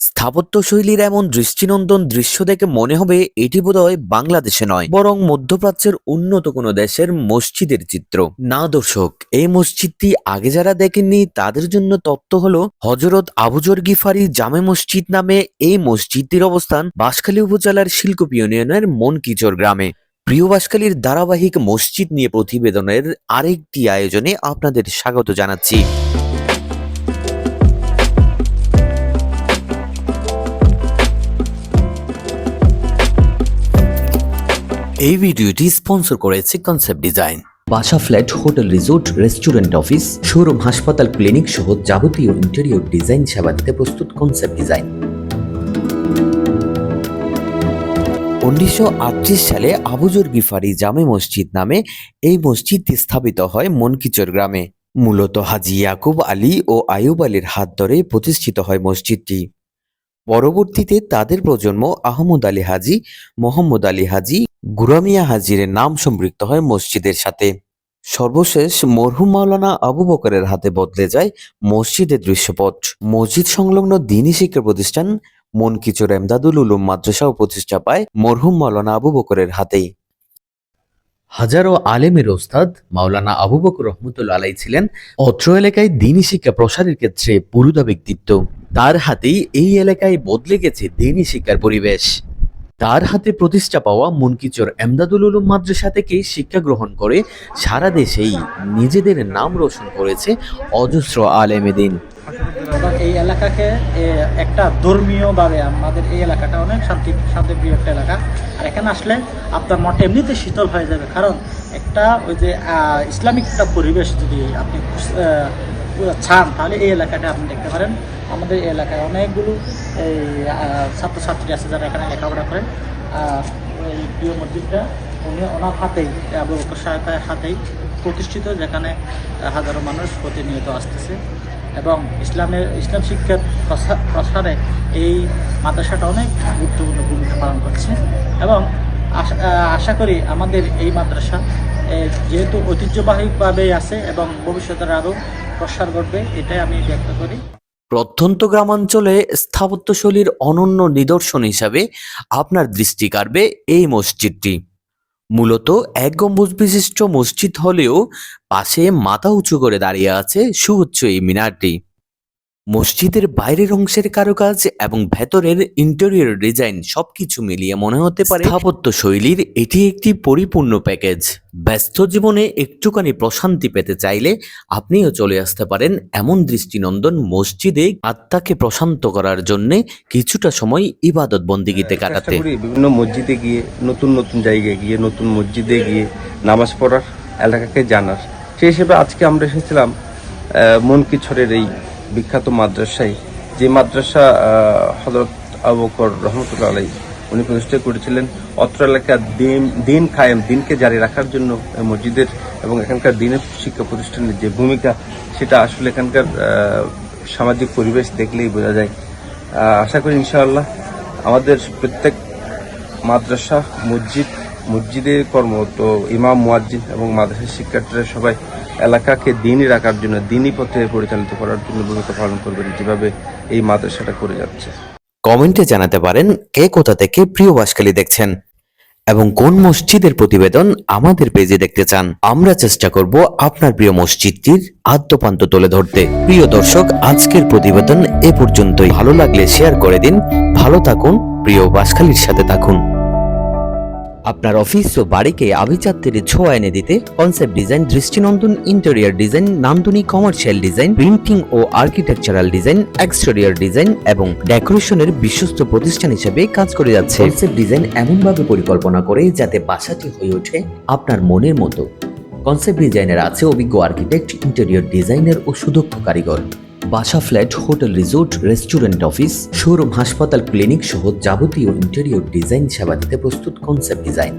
স্থাপত্য শৈলীর এমন দৃষ্টিনন্দন দৃশ্য দেখে মনে হবে এটি বোধহয় বাংলাদেশে নয়, বরং মধ্যপ্রাচ্যের উন্নত কোনো দেশের মসজিদের চিত্র। না দর্শক, এই মসজিদটি আগে যারা দেখেননি তাদের জন্য তত্ত্ব হলো হজরত আবুজর গিফারি জামে মসজিদ নামে এই মসজিদটির অবস্থান বাঁশখালী উপজেলার শিল্কপি ইউনিয়নের মনকিচর গ্রামে। প্রিয় বাসকালীর ধারাবাহিক মসজিদ নিয়ে প্রতিবেদনের আরেকটি আয়োজনে আপনাদের স্বাগত জানাচ্ছি। এই ভিডিওটি স্পন্সর করেছে কনসেপ্ট ডিজাইন বাসা flat hotel resort restaurant office showroom হাসপাতাল ক্লিনিক সহ যাবতীয় ইন্টেরিয়র ডিজাইন সেবা দিতে প্রস্তুত কনসেপ্ট ডিজাইন উনিশশো আটত্রিশ সালে আবুজুর গিফারি জামে মসজিদ নামে এই মসজিদটি স্থাপিত হয় মনকিচর গ্রামে। মূলত হাজি ইয়াকুব আলী ও আয়ুব আলীর হাত ধরে প্রতিষ্ঠিত হয় মসজিদটি। পরবর্তীতে তাদের প্রজন্ম আহমদ আলী হাজি, মোহাম্মদ আলী হাজি, গুরামিয়া হাজির নাম সম্পৃক্ত হয় মসজিদের সাথে। সর্বশেষ মরহুম মাওলানা আবু বকরের হাতে বদলে যায় মসজিদের দৃশ্যপট। মসজিদ সংলগ্ন দিনী শিক্ষা প্রতিষ্ঠান মনকিচুর এমদাদুল উলুম মাদ্রাসাও প্রতিষ্ঠা পায় মরহুম মাওলানা আবু বকরের হাতেই। হাজারো আলেমের ওস্তাদ মাওলানা আবু বকর রহমতুল্লা আলাই ছিলেন অত্র এলাকায় দিনী শিক্ষা প্রসারের ক্ষেত্রে পুরুদা ব্যক্তিত্ব। তার হাতেই এই এলাকায় বদলে গেছে দিনী শিক্ষার পরিবেশ। তার হাতে প্রতিষ্ঠা পাওয়া মুনকিচর এমদাদুল উলুম মাদ্রাসা থেকে শিক্ষা গ্রহণ করে সারা দেশেই নিজেদের নাম রোশন করেছে অজস্র আলেমেদিন এই এলাকাকে একটা ধর্মীয়ভাবে আমাদের এই এলাকাটা অনেক শান্তি, শান্তিপ্রিয় একটা এলাকা। আর এখানে আসলে আপনার মনটা এমনিতে শীতল হয়ে যাবে, কারণ একটা ওই যে ইসলামিক একটা পরিবেশ যদি আপনি চান, তাহলে এই এলাকাটা আপনি দেখতে পারেন। আমাদের এলাকায় অনেকগুলো, এই ছাত্রছাত্রী আছে যারা এখানে লেখাপড়া করেন। এই প্রিয় মসজিদটা উনি ওনার হাতেই, আবু বকর সাহেবের হাতেই প্রতিষ্ঠিত, যেখানে হাজারো মানুষ প্রতিনিয়ত আসতেছে। এবং ইসলামের, ইসলাম শিক্ষার প্রসা- প্রসারে এই মাদ্রাসাটা অনেক গুরুত্বপূর্ণ ভূমিকা পালন করছে। এবং আশা করি আমাদের এই মাদ্রাসা যেহেতু ঐতিহ্যবাহীভাবে আছে এবং ভবিষ্যতের আরও প্রসার ঘটবে, এটাই আমি ব্যক্ত করি। প্রত্যন্ত গ্রামাঞ্চলে স্থাপত্যশৈলীর অনন্য নিদর্শন হিসাবে আপনার দৃষ্টি কাড়বে এই মসজিদটি। মূলত এক গম্বুজ বিশিষ্ট মসজিদ হলেও পাশে মাথা উঁচু করে দাঁড়িয়ে আছে সুউচ্চ এই মিনারটি। মসজিদের বাইরের অংশের কারুকাজ এবং ভেতরের ইন্টেরিয়র ডিজাইন সবকিছু মিলিয়ে মনে হতে পারে স্থাপত্য শৈলীর এটি একটি পরিপূর্ণ প্যাকেজ ব্যস্ত জীবনে একটুখানি প্রশান্তি পেতে চাইলে আপনিও চলে আসতে পারেন এমন দৃষ্টিনন্দন মসজিদে আত্মাকে প্রশান্ত করার জন্য কিছুটা সময় ইবাদত বন্দিগিতে কাটাতে। বিভিন্ন মসজিদে গিয়ে নতুন নতুন জায়গায় গিয়ে নতুন মসজিদে গিয়ে নামাজ পড়ার এলাকাকে জানার। সেই হিসেবে আজকে আমরা এসেছিলাম মনকিছরের এই বিখ্যাত মাদ্রাসায়, যে মাদ্রাসা হজরত আবকর রহমতুল্লাহ আলাই উনি প্রতিষ্ঠা করেছিলেন অত্র এলাকার দিন দিন কায়েম, দিনকে জারি রাখার জন্য মসজিদের এবং এখানকার দিনের শিক্ষা প্রতিষ্ঠানের যে ভূমিকা, সেটা আসলে এখানকার সামাজিক পরিবেশ দেখলেই বোঝা যায়। আশা করি ইনশাআল্লাহ আমাদের প্রত্যেক মাদ্রাসা, মসজিদ মসজিদে কর্মরত ইমাম, মুয়াজ্জিন এবং মাদ্রাসার শিক্ষার্থীরা সবাই এলাকাকে দিনই রাখার জন্য দিনই পথে পরিচালিত করার জন্য ভূমিকা পালন করবেন যেভাবে এই মাদ্রাসাটা করে যাচ্ছে। কমেন্টে জানাতে পারেন কে কোথা থেকে প্রিয় বাসকালী দেখছেন এবং কোন মসজিদের প্রতিবেদন আমাদের পেজে দেখতে চান। আমরা চেষ্টা করব আপনার প্রিয় মসজিদটির আদ্যপান্ত তুলে ধরতে। প্রিয় দর্শক, আজকের প্রতিবেদন এ পর্যন্তই। ভালো লাগলে শেয়ার করে দিন। ভালো থাকুন। প্রিয় বাসখালীর সাথে থাকুন। আপনার অফিস ও বাড়িকে আভিজাত্যের ছোঁয়া এনে দিতে কনসেপ্ট ডিজাইন দৃষ্টিনন্দন ইন্টেরিয়ার ডিজাইন নান্দনিক কমার্শিয়াল ডিজাইন প্রিন্টিং ও আর্কিটেকচারাল ডিজাইন এক্সটেরিয়ার ডিজাইন এবং ডেকোরেশনের বিশ্বস্ত প্রতিষ্ঠান হিসেবে কাজ করে যাচ্ছে। কনসেপ্ট ডিজাইন এমনভাবে পরিকল্পনা করে যাতে বাসাটি হয়ে ওঠে আপনার মনের মতো। কনসেপ্ট ডিজাইনের আছে অভিজ্ঞ আর্কিটেক্ট ইন্টেরিয়র ডিজাইনার ও সুদক্ষ কারিগর। বাসা flat, hotel resort, restaurant office, showroom, হাসপাতাল, ক্লিনিক সহ যাবতীয় ইন্টেরিয়র ডিজাইন সেবা দিতে প্রস্তুত কনসেপ্ট ডিজাইন